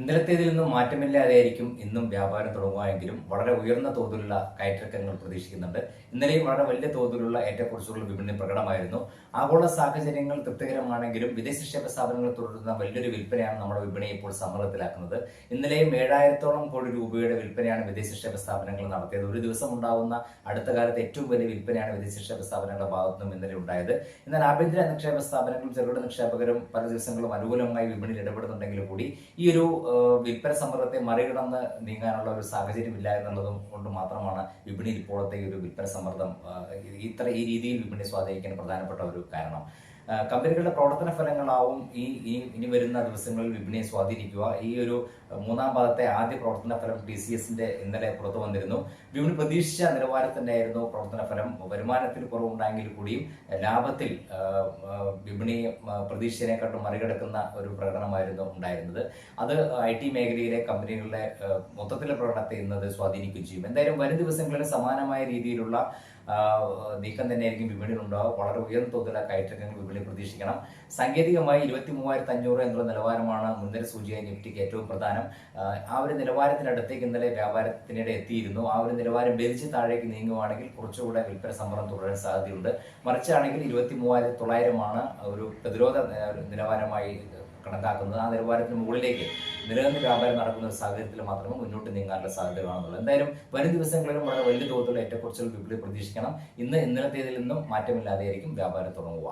ഇന്നലത്തേതിൽ നിന്നും മാറ്റമില്ലാതെയായിരിക്കും ഇന്നും വ്യാപാരം തുടങ്ങുകയെങ്കിലും വളരെ ഉയർന്ന തോതിലുള്ള കയറ്റിറക്കങ്ങൾ പ്രതീക്ഷിക്കുന്നുണ്ട്. ഇന്നലെയും വളരെ വലിയ തോതിലുള്ള ഏറ്റക്കുറിച്ചുള്ള വിപണി പ്രകടമായിരുന്നു. ആഗോള സാഹചര്യങ്ങൾ തൃപ്തികരമാണെങ്കിലും വിദേശ നിക്ഷേപ സ്ഥാപനങ്ങൾ തുടരുന്ന വലിയൊരു വിൽപ്പനയാണ് നമ്മുടെ വിപണിയെ ഇപ്പോൾ സമ്മർദ്ദത്തിലാക്കുന്നത്. ഇന്നലെയും ഏഴായിരത്തോളം കോടി രൂപയുടെ വിൽപ്പനയാണ് വിദേശ നിക്ഷേപ സ്ഥാപനങ്ങൾ നടത്തിയത്. ഒരു ദിവസം ഉണ്ടാവുന്ന അടുത്ത കാലത്ത് ഏറ്റവും വലിയ വിൽപ്പനയാണ് വിദേശ നിക്ഷേപ സ്ഥാപനങ്ങളുടെ ഭാഗത്തു നിന്നും ഇന്നലെ ഉണ്ടായത്. എന്നാൽ ആഭ്യന്തര നിക്ഷേപ സ്ഥാപനങ്ങളും ചെറുകിട നിക്ഷേപകരും പല ദിവസങ്ങളും അനുകൂലമായി വിപണിയിൽ ഇടപെടുന്നുണ്ടെങ്കിലും കൂടി ഈ ഒരു വിൽപ്പന സമ്മർദ്ദത്തെ മറികടന്ന് നീങ്ങാനുള്ള ഒരു സാഹചര്യമില്ല എന്നുള്ളതും കൊണ്ട് മാത്രമാണ് വിപണിയിൽ ഇപ്പോഴത്തെ ഒരു വിൽപ്പന സമ്മർദ്ദം ഇത്ര ഈ രീതിയിൽ വിപണി സ്വാധീനിക്കാൻ പ്രധാനപ്പെട്ട ഒരു കാരണം. കമ്പനികളുടെ പ്രവർത്തന ഫലങ്ങളാവും ഈ ഇനി വരുന്ന ദിവസങ്ങളിൽ വിപണിയെ സ്വാധീനിക്കുക. ഈ ഒരു മൂന്നാം പാദത്തെ ആദ്യ പ്രവർത്തന ഫലം ടി സി എസിന്റെ ഇന്നലെ പുറത്തു വന്നിരുന്നു. വിപണി പ്രതീക്ഷിച്ച നിലവാരത്തിന്റെയായിരുന്നു പ്രവർത്തന ഫലം. വരുമാനത്തിൽ കുറവുണ്ടായെങ്കിൽ കൂടിയും ലാഭത്തിൽ വിപണി പ്രതീക്ഷിച്ചതിനെക്കാട്ടും മറികടക്കുന്ന ഒരു പ്രകടനമായിരുന്നു ഉണ്ടായിരുന്നത്. അത് ഐ ടി മേഖലയിലെ കമ്പനികളുടെ മൊത്തത്തിലെ പ്രകടനത്തെ ഇന്നത് സ്വാധീനിക്കുകയും ചെയ്യും. എന്തായാലും വരും ദിവസങ്ങളിൽ സമാനമായ രീതിയിലുള്ള നീക്കം തന്നെയായിരിക്കും വിപണിയിൽ ഉണ്ടാവുക വളരെ ഉയർന്ന തോതിലുള്ള കയറ്റങ്ങൾ വിപണി പ്രതീക്ഷിക്കണം. സാങ്കേതികമായി ഇരുപത്തി മൂവായിരത്തി അഞ്ഞൂറ് എന്നുള്ള നിലവാരമാണ് മുൻനിര സൂചിയായി നിഫ്റ്റിക്ക് ഏറ്റവും പ്രധാനം. ആ, ഒരു നിലവാരത്തിനടുത്തേക്ക് ഇന്നലെ വ്യാപാരത്തിനിടെ എത്തിയിരുന്നു. ആ ഒരു നിലവാരം ഭേദിച്ച് താഴേക്ക് നീങ്ങുവാണെങ്കിൽ കുറച്ചുകൂടെ വിൽപ്പന സമ്മർദ്ദം തുടരാൻ സാധ്യതയുണ്ട്. മറിച്ചാണെങ്കിൽ ഇരുപത്തി മൂവായിരത്തി തൊള്ളായിരമാണ് ഒരു പ്രതിരോധ നിലവാരമായി കണക്കാക്കുന്നത്. ആ നിലവാരത്തിന് മുകളിലേക്ക് നിലനിന്ന് വ്യാപാരം നടക്കുന്ന ഒരു സാഹചര്യത്തിൽ മാത്രമേ മുന്നോട്ട് നീങ്ങാനുള്ള സാധ്യത കാണുന്നുള്ളൂ എന്തായാലും വരും ദിവസങ്ങളിലും വളരെ വലിയ തോതിലുള്ള ഏറ്റക്കുറച്ചിൽ വിപണി പ്രതീക്ഷിക്കണം ഇന്ന് ഇന്നലത്തേതിൽ നിന്നും മാറ്റമില്ലാതെയായിരിക്കും വ്യാപാരം തുടങ്ങുക.